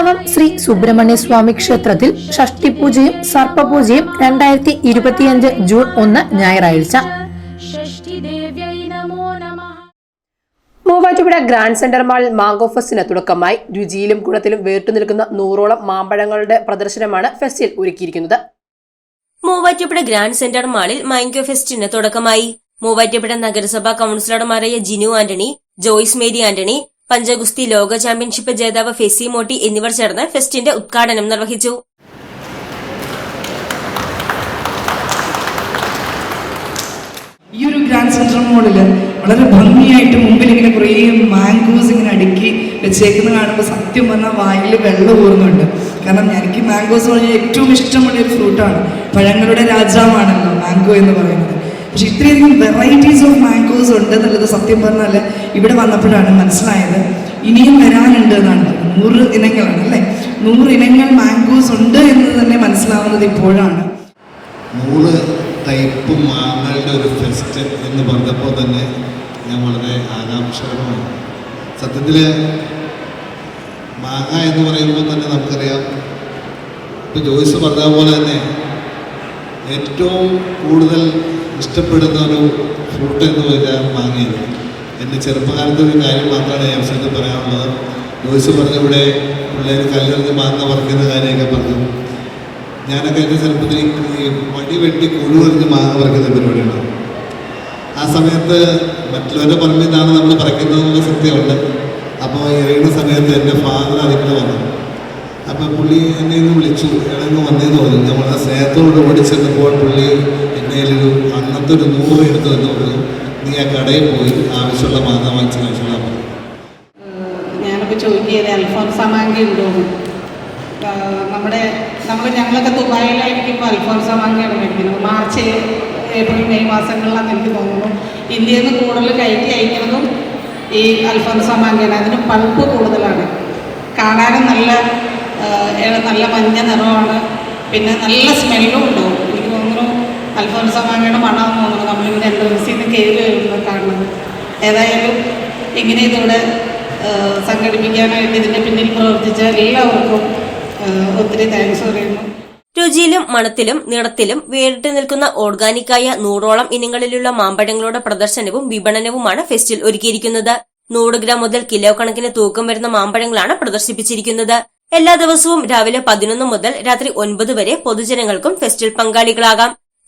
എറണാകുളം ശ്രീ സുബ്രഹ്മണ്യ സ്വാമി ക്ഷേത്രത്തിൽ ഷഷ്ടിപൂജയും സർപ്പപൂജയും രണ്ടായിരത്തി ഇരുപത്തിയഞ്ച് ജൂൺ ഒന്ന് ഞായറാഴ്ച. മൂവാറ്റുപുഴ ഗ്രാൻഡ് സെന്റർ മാളിൽ മാംഗോ ഫെസ്റ്റിന് തുടക്കമായി. രുചിയിലും ഗുണത്തിലും വേറിട്ടു നിൽക്കുന്ന നൂറോളം മാമ്പഴങ്ങളുടെ പ്രദർശനമാണ് ഫെസ്റ്റിൽ ഒരുക്കിയിരിക്കുന്നത്. മൂവാറ്റുപുഴ ഗ്രാൻഡ് സെന്റർ മാളിൽ മാംഗോ ഫെസ്റ്റിന് തുടക്കമായി. മൂവാറ്റുപുഴ നഗരസഭാ കൌൺസിലർമാരായ ജിനു ആന്റണി ജോയ്സ് മേരി ആന്റണി പഞ്ചഗുസ്തി ലോക ചാമ്പ്യൻഷിപ്പ് ജേതാവ് ഫെസി മോട്ടി എന്നിവർ ചേർന്ന് ഫെസ്റ്റിന്റെ ഉദ്ഘാടനം നിർവഹിച്ചു. ഈ ഒരു ഗ്രാൻഡ് സെൻട്രൽ മോളിൽ വളരെ ഭംഗിയായിട്ട് മുമ്പിൽ ഇങ്ങനെ കുറേ മാംഗോസ് ഇങ്ങനെ അടുക്കി വെച്ചേക്കുന്നത് കാണുമ്പോൾ സത്യം പറഞ്ഞാൽ വായിൽ വെള്ളം ഊറുന്നുണ്ട് കാരണം എനിക്ക് മാംഗോസ് പറഞ്ഞാൽ ഏറ്റവും ഇഷ്ടമുള്ള ഒരു ഫ്രൂട്ടാണ് പഴങ്ങളുടെ രാജാവാണല്ലോ മാംഗോ എന്ന് പറയുന്നത്. പക്ഷെ ഇത്രയധികം വെറൈറ്റീസ് ഓഫ് മാംഗോസ് ഉണ്ട് എന്നുള്ളത് സത്യം പറഞ്ഞാൽ ഇവിടെ വന്നപ്പോഴാണ് മനസ്സിലായത്. ഇനിയും വരാനുണ്ട് എന്നാണ്. നൂറ് ഇനങ്ങളാണ് അല്ലേ? നൂറ് ഇനങ്ങൾ മാംഗോസ് ഉണ്ട് എന്ന് തന്നെ മനസ്സിലാവുന്നത് ഇപ്പോഴാണ്. നൂറ് ടൈപ്പ് മാങ്ങകളുടെ ഒരു ഫെസ്റ്റ് എന്ന് പറഞ്ഞപ്പോൾ തന്നെ ഞാൻ വളരെ ആകാംക്ഷകരമാണ് സത്യത്തിൽ മാങ്ങ എന്ന് പറയുമ്പോൾ തന്നെ നമുക്കറിയാം. ഇപ്പം ജോയിസ് പറഞ്ഞ പോലെ തന്നെ ഏറ്റവും കൂടുതൽ ഇഷ്ടപ്പെടുന്ന ഒരു ഫ്രൂട്ട് എന്ന് പറഞ്ഞാൽ മാങ്ങയാണ്. എന്റെ ചെറുപ്പകാലത്തെ ഒരു കാര്യം മാത്രമാണ് ഈ അവസരത്തിൽ പറയാനുള്ളത്. ജോയിസ് പറഞ്ഞ ഇവിടെ പിള്ളേർ കല്ലെറിഞ്ഞ് മാങ്ങ പറിക്കുന്ന കാര്യമൊക്കെ പറഞ്ഞു. ഞാനൊക്കെ എന്റെ ചെറുപ്പത്തിൽ ഈ വടി വെട്ടി കൊഴുവെറിഞ്ഞ് മാങ്ങ പറിക്കുന്ന പരിപാടിയാണ്. ആ സമയത്ത് മറ്റുള്ളവരുടെ പറമ്പിൽ നിന്നാണ് നമ്മൾ പറിക്കുന്നതെന്നുള്ള സത്യമുണ്ട്. അപ്പോൾ എറിയുന്ന സമയത്ത് എന്റെ ഫാദർ അതിങ്ങനെ വന്നു. അപ്പോൾ പുള്ളി എന്നെ ഒന്ന് വിളിച്ചു. ഇളങ്ങ് വന്നേന്ന് പറഞ്ഞു. നമ്മൾ വളരെ സ്നേഹത്തോട് ഓടിച്ചെന്നപ്പോൾ പുള്ളി എന്റെ ഒരു അന്നത്തെ ഒരു നൂറ് എടുത്ത് തന്നെ നീ ആ കടയിൽ പോയി ആവശ്യമുള്ള മാങ്ങ വാങ്ങിച്ച് ആവശ്യമുള്ള പറഞ്ഞു. ഞാനപ്പോൾ മാങ്ക ഉണ്ടോന്ന് ആഹ് നമ്മുടെ നമ്മൾ ഞങ്ങളൊക്കെ ദുബായിലായിരിക്കുമ്പോൾ അൽഫോൺസ മാങ്കയാണ് കഴിക്കുന്നത് മാർച്ച് ഏപ്രിൽ മെയ് മാസങ്ങളിലാണ് എനിക്ക് തോന്നുന്നു. ഇന്ത്യയിൽ നിന്ന് കൂടുതൽ കയറ്റി അയക്കുന്നതും ഈ അൽഫോൺസ മാങ്കയാണ് അതിന് പൾപ്പ് കൂടുതലാണ്. കാണാനും നല്ല നല്ല മഞ്ഞ നിറമാണ്. പിന്നെ നല്ല സ്മെല്ലും ഉണ്ടാവും അൽഫോൻസ മാങ്ങയുടെ മണമെന്ന് തോന്നുന്നു. നമ്മളിങ്ങനെ എൻട്രൻസിൽ നിന്ന് കയറി വരുന്നത് കാണുന്നത്. ഏതായാലും ഇങ്ങനെ ഇതിവിടെ സംഘടിപ്പിക്കാനായിട്ട് ഇതിന്റെ പിന്നിൽ പ്രവർത്തിച്ച എല്ലാവർക്കും ഒത്തിരി താങ്ക്സ് പറയുന്നു. രുചിയിലും മണത്തിലും നിറത്തിലും വേറിട്ട് നിൽക്കുന്ന ഓർഗാനിക്കായ നൂറോളം ഇനങ്ങളിലുള്ള മാമ്പഴങ്ങളുടെ പ്രദർശനവും വിപണനവുമാണ് ഫെസ്റ്റിൽ ഒരുക്കിയിരിക്കുന്നത്. നൂറ് ഗ്രാം മുതൽ കിലോ കണക്കിന് തൂക്കം വരുന്ന മാമ്പഴങ്ങളാണ് പ്രദർശിപ്പിച്ചിരിക്കുന്നത്. എല്ലാ ദിവസവും രാവിലെ പതിനൊന്ന് മുതൽ രാത്രി ഒൻപത് വരെ പൊതുജനങ്ങൾക്കും ഫെസ്റ്റിൽ പങ്കാളികളാകാം.